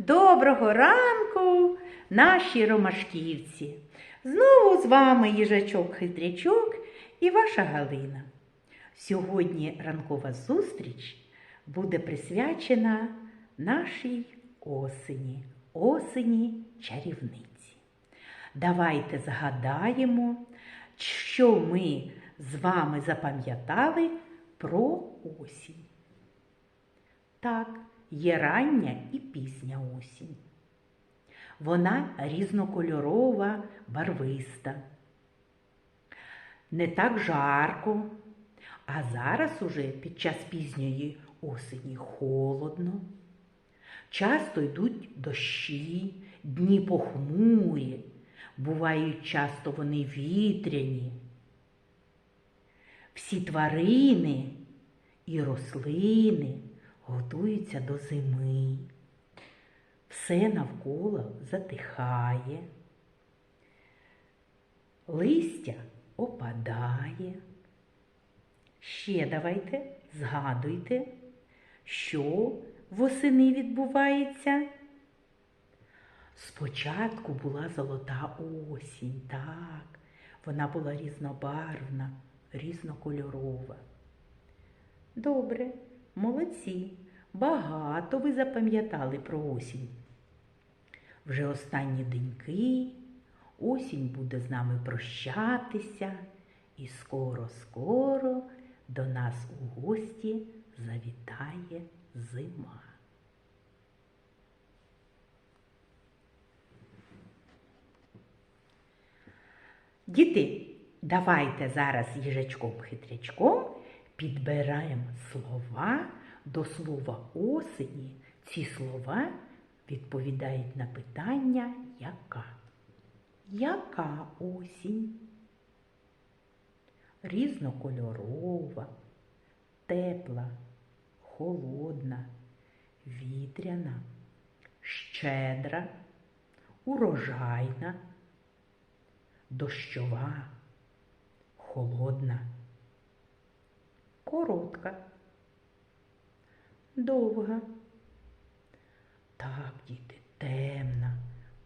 Доброго ранку, наші ромашківці. Знову з вами їжачок-хитрячок і ваша Галина. Сьогодні ранкова зустріч буде присвячена нашій осені, осені чарівниці. Давайте згадаємо, що ми з вами запам'ятали про осінь. Так, є рання і пізня осінь. Вона різнокольорова, барвиста. Не так жарко, а зараз уже під час пізньої осені холодно. Часто йдуть дощі, дні похмурі, бувають часто вони вітряні. Всі тварини і рослини готуються до зими. Все навколо затихає, листя опадає. Ще давайте згадуйте, що восени відбувається. Спочатку була золота осінь, так, вона була різнобарвна, різнокольорова. Добре, молодці, багато ви запам'ятали про осінь. Вже останні деньки, осінь буде з нами прощатися, і скоро-скоро до нас у гості завітає зима. Діти, давайте зараз їжачком-хитрячком підбираємо слова до слова осені. Ці слова відповідають на питання яка? Яка осінь? Різнокольорова, тепла, холодна, вітряна, щедра, урожайна, дощова, холодна, коротка, довга. Так, діти, темна,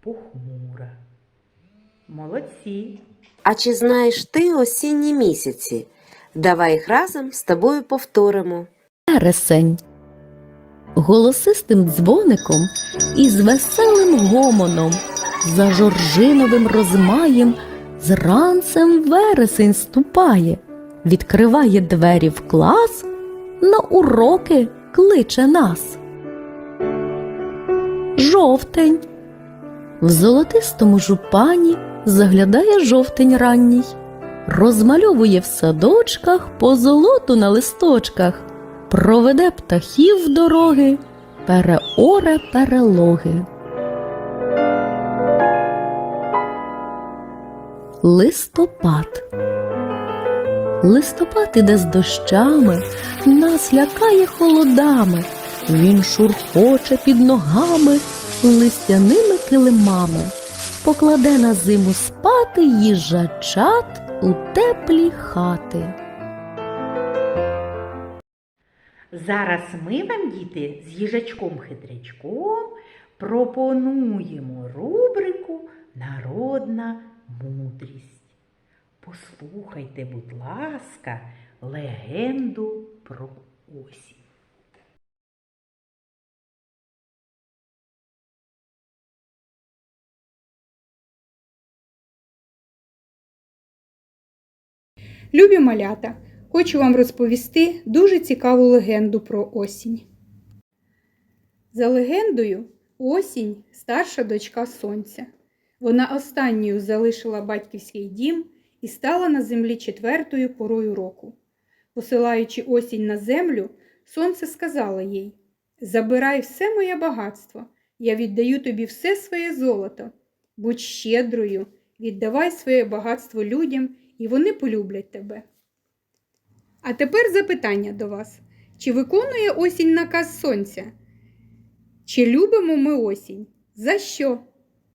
похмура. Молодці. А чи знаєш ти осінні місяці? Давай їх разом з тобою повторимо. Вересень. Голосистим дзвоником і з веселим гомоном, за жоржиновим розмаєм, з ранцем вересень ступає, відкриває двері в клас, на уроки кличе нас. Жовтень. В золотистому жупані заглядає жовтень ранній, розмальовує в садочках по золоту на листочках, проведе птахів дороги, переоре перелоги. Листопад. Листопад іде з дощами, нас лякає холодами. Він шурхоче під ногами листяними килимами, покладе на зиму спати їжачат у теплі хати. Зараз ми вам, діти, з їжачком-хитрячком пропонуємо рубрику Народна мудрість. Послухайте, будь ласка, легенду про осінь. Любі малята, хочу вам розповісти дуже цікаву легенду про осінь. За легендою, осінь старша дочка сонця. Вона останньою залишила батьківський дім і стала на землі четвертою порою року. Посилаючи осінь на землю, сонце сказало їй: Забирай все моє багатство, я віддаю тобі все своє золото. Будь щедрою, віддавай своє багатство людям, і вони полюблять тебе. А тепер запитання до вас: чи виконує осінь наказ сонця? Чи любимо ми осінь? За що?